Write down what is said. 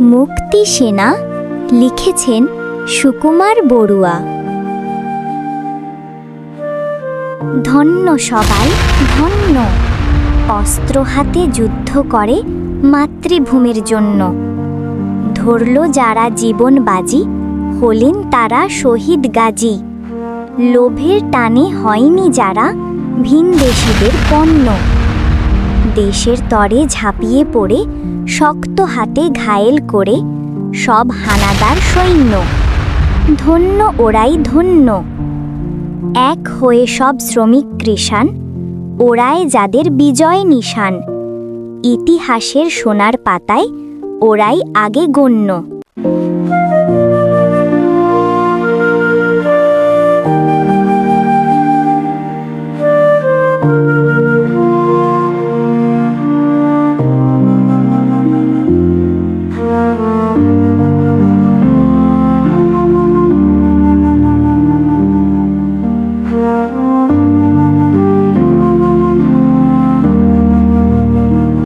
মুক্তি সেনা লিখেছেন সুকুমার বড়ুয়া। ধন্য সবাই, ধন্য। অস্ত্র হাতে যুদ্ধ করে মাতৃভূমির জন্য। ধরল যারা জীবন বাজি, হলেন তারা শহীদ গাজী। লোভের টানে হয়নি যারা ভিনদেশীদের পণ্য। দেশের তরে ঝাঁপিয়ে পড়ে, শক্ত হাতে ঘায়েল করে সব হানাদার সৈন্য। ধন্য ওরাই ধন্য। এক হয়ে সব শ্রমিক কৃষাণ, ওরাই যাদের বিজয় নিশান ইতিহাসের সোনার পাতায় ওরাই আগে গণ্য।